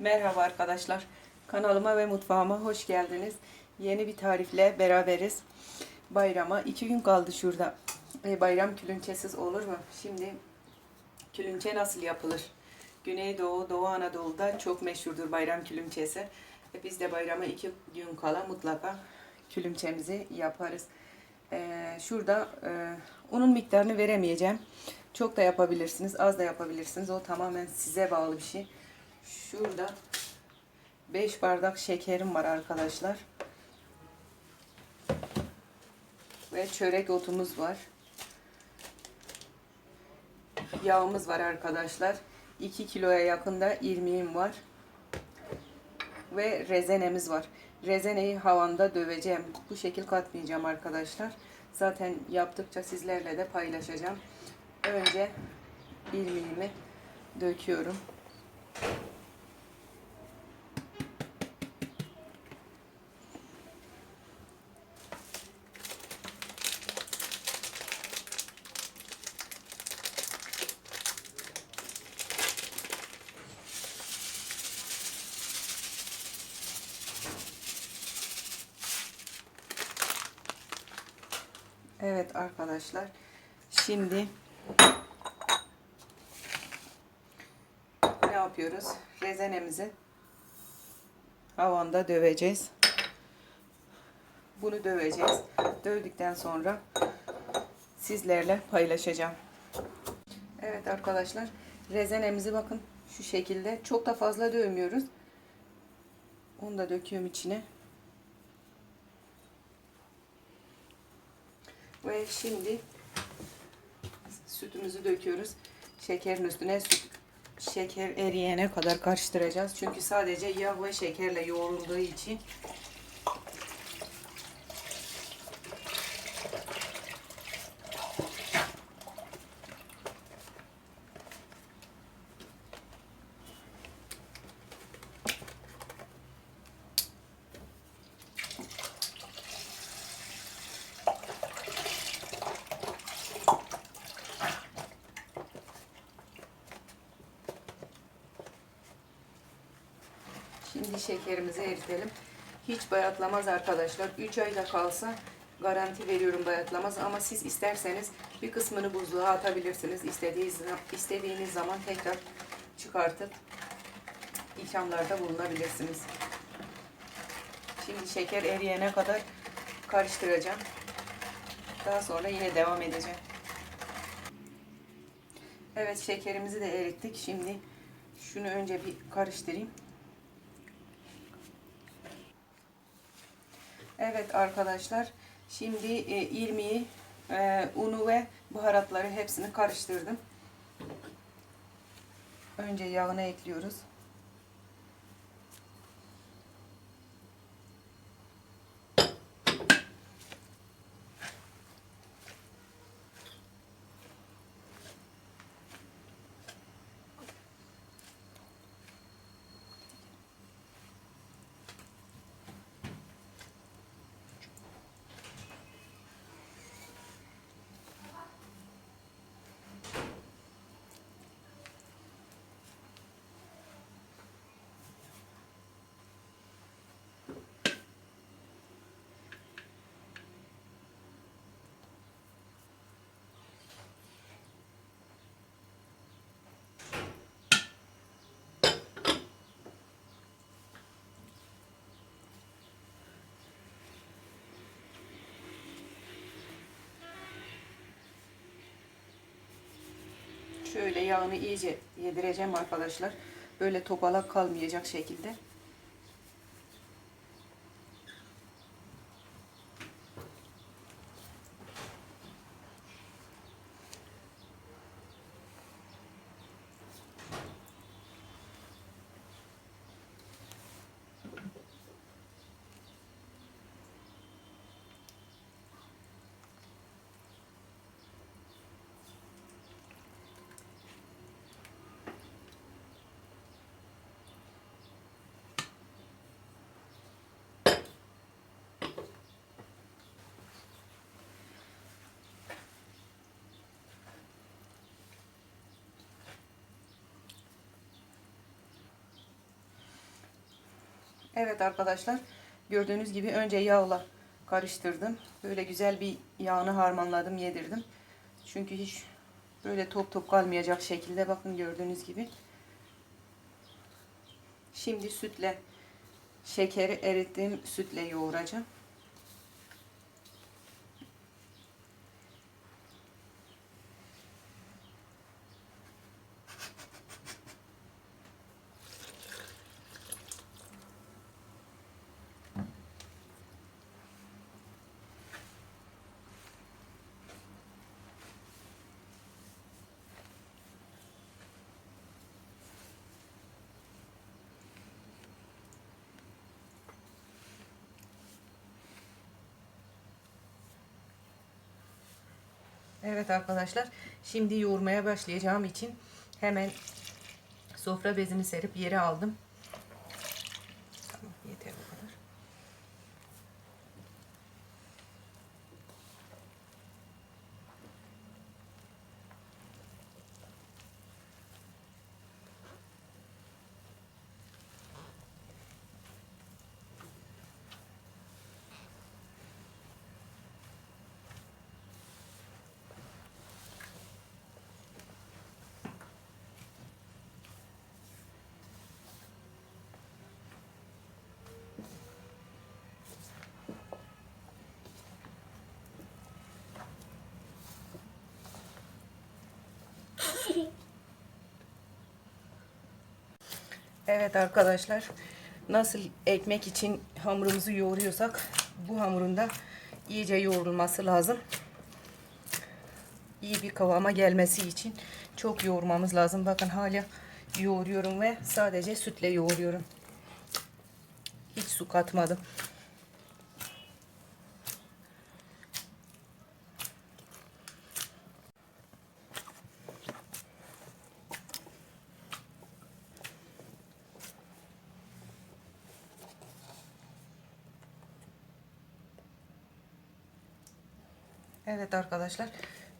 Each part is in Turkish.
Merhaba arkadaşlar. Kanalıma ve mutfağıma hoş geldiniz. Yeni bir tarifle beraberiz. Bayrama iki gün kaldı şurada. E, bayram külünçesiz olur mu? Şimdi külünçe nasıl yapılır? Güneydoğu, Doğu Anadolu'da çok meşhurdur bayram külünçesi. E, biz de bayrama iki gün kala mutlaka külünçemizi yaparız. E, şurada e, unun miktarını veremeyeceğim. Çok da yapabilirsiniz, az da yapabilirsiniz. O tamamen size bağlı bir şey. Şurada 5 bardak şekerim var arkadaşlar. Ve çörek otumuz var. Yağımız var arkadaşlar. 2 kiloya yakında irmiğim var. Ve rezenemiz var. Rezeneyi havanda döveceğim. Bu şekil katmayacağım arkadaşlar. Zaten yaptıkça sizlerle de paylaşacağım. Önce irmiğimi döküyorum. Evet arkadaşlar. Şimdi ne yapıyoruz? Rezenemizi havanda döveceğiz. Bunu döveceğiz. Dövdükten sonra sizlerle paylaşacağım. Evet arkadaşlar. Rezenemizi bakın şu şekilde. Çok da fazla dövmüyoruz. Onu da döküyorum içine. Ve şimdi sütümüzü döküyoruz. Şekerin üstüne süt, şeker eriyene kadar karıştıracağız. Çünkü sadece yağ ve şekerle yoğrulduğu için Şimdi şekerimizi eritelim. Hiç bayatlamaz arkadaşlar. 3 ayda kalsa garanti veriyorum bayatlamaz ama siz isterseniz bir kısmını buzluğa atabilirsiniz. İstediğiniz, istediğiniz zaman tekrar çıkartıp ikramlarda bulunabilirsiniz. Şimdi şeker eriyene kadar karıştıracağım. Daha sonra yine devam edeceğim. Evet şekerimizi de erittik. Şimdi şunu önce bir karıştırayım. Evet arkadaşlar. Şimdi e, irmiği, e, unu ve baharatları hepsini karıştırdım. Önce yağını ekliyoruz. Şöyle yağını iyice yedireceğim arkadaşlar. Böyle topalak kalmayacak şekilde. Evet arkadaşlar gördüğünüz gibi önce yağla karıştırdım. Böyle güzel bir yağını harmanladım yedirdim. Çünkü hiç böyle top top kalmayacak şekilde bakın gördüğünüz gibi. Şimdi sütle şekeri erittiğim sütle yoğuracağım. Evet arkadaşlar şimdi yoğurmaya başlayacağım için hemen sofra bezini serip yere aldım. Tamam yeter bu kadar. Evet arkadaşlar nasıl ekmek için hamurumuzu yoğuruyorsak bu hamurun da iyice yoğrulması lazım. İyi bir kıvama gelmesi için çok yoğurmamız lazım. Bakın hala yoğuruyorum ve sadece sütle yoğuruyorum. Hiç su katmadım. Evet arkadaşlar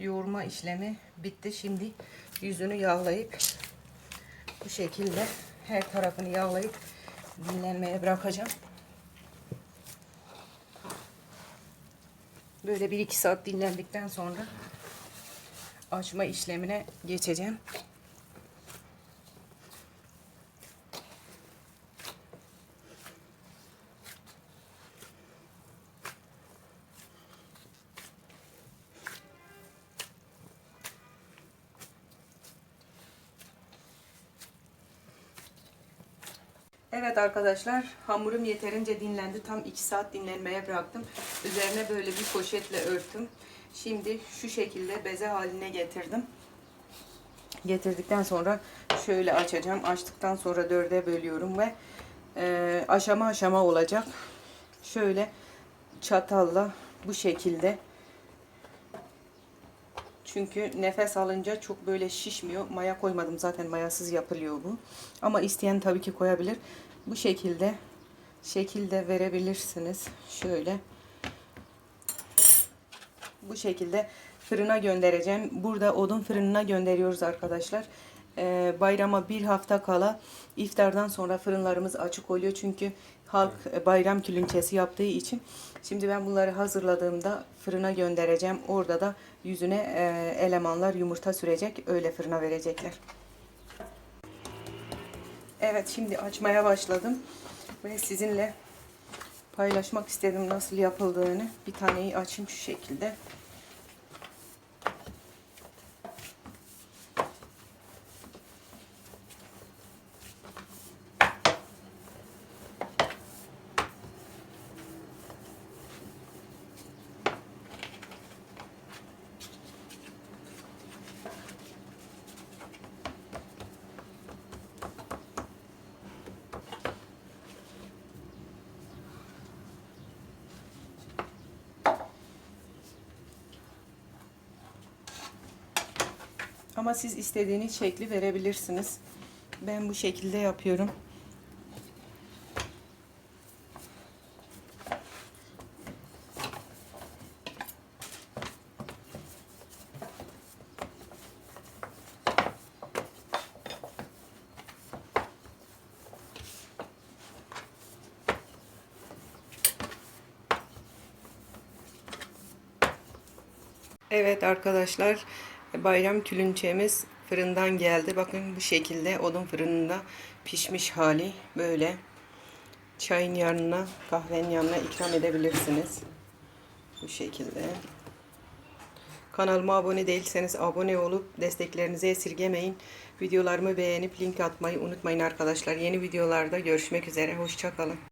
yoğurma işlemi bitti. Şimdi yüzünü yağlayıp bu şekilde her tarafını yağlayıp dinlenmeye bırakacağım. Böyle bir iki saat dinlendikten sonra açma işlemine geçeceğim. Evet arkadaşlar hamurum yeterince dinlendi. Tam 2 saat dinlenmeye bıraktım. Üzerine böyle bir poşetle örttüm. Şimdi şu şekilde beze haline getirdim. Getirdikten sonra şöyle açacağım. Açtıktan sonra dörde bölüyorum ve e, aşama aşama olacak. Şöyle çatalla bu şekilde çünkü nefes alınca çok böyle şişmiyor. Maya koymadım zaten mayasız yapılıyor bu. Ama isteyen tabii ki koyabilir. Bu şekilde şekilde verebilirsiniz. Şöyle. Bu şekilde fırına göndereceğim. Burada odun fırınına gönderiyoruz arkadaşlar. Ee, bayrama bir hafta kala iftardan sonra fırınlarımız açık oluyor. Çünkü halk bayram külünçesi yaptığı için. Şimdi ben bunları hazırladığımda fırına göndereceğim. Orada da yüzüne e, elemanlar yumurta sürecek. Öyle fırına verecekler. Evet şimdi açmaya başladım. Ve sizinle paylaşmak istedim nasıl yapıldığını. Bir taneyi açayım şu şekilde. Ama siz istediğiniz şekli verebilirsiniz. Ben bu şekilde yapıyorum. Evet arkadaşlar bayram külünçemiz fırından geldi. Bakın bu şekilde odun fırınında pişmiş hali böyle. Çayın yanına, kahvenin yanına ikram edebilirsiniz. Bu şekilde. Kanalıma abone değilseniz abone olup desteklerinizi esirgemeyin. Videolarımı beğenip link atmayı unutmayın arkadaşlar. Yeni videolarda görüşmek üzere. Hoşçakalın.